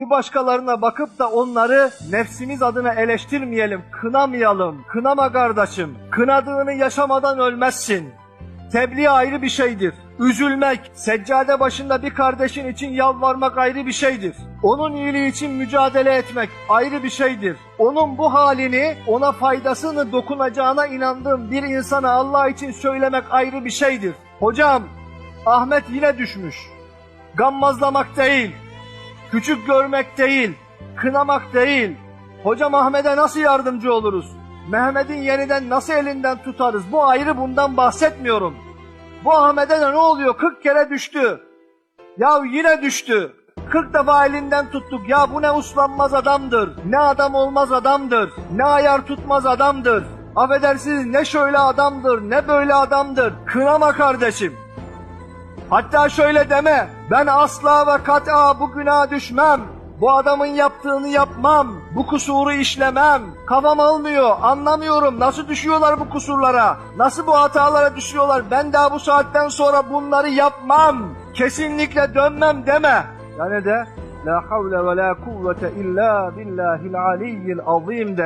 Bir başkalarına bakıp da onları nefsimiz adına eleştirmeyelim, kınamayalım. Kınama kardeşim. Kınadığını yaşamadan ölmezsin. Tebliğ ayrı bir şeydir. Üzülmek, seccade başında bir kardeşin için yalvarmak ayrı bir şeydir. Onun iyiliği için mücadele etmek ayrı bir şeydir. Onun bu halini, ona faydasını dokunacağına inandığım bir insana Allah için söylemek ayrı bir şeydir. Hocam, Ahmet yine düşmüş. Gammazlamak değil, küçük görmek değil, kınamak değil. Hocam Ahmet'e nasıl yardımcı oluruz? Mehmet'in yeniden nasıl elinden tutarız? Bu ayrı bundan bahsetmiyorum. Bu Ahmet'e de ne oluyor? 40 kere düştü. Ya yine düştü. 40 defa elinden tuttuk. Ya bu ne uslanmaz adamdır. Ne adam olmaz adamdır. Ne ayar tutmaz adamdır. Affedersiniz ne şöyle adamdır ne böyle adamdır. Kınama kardeşim. Hatta şöyle deme. Ben asla ve kat'a bu günaha düşmem. Bu adamın yaptığını yapmam. Bu kusuru işlemem. Kafam almıyor. Anlamıyorum. Nasıl düşüyorlar bu kusurlara? Nasıl bu hatalara düşüyorlar? Ben daha bu saatten sonra bunları yapmam. Kesinlikle dönmem deme. Yani de La havle ve la kuvvete illa billahil aliyyil azim de.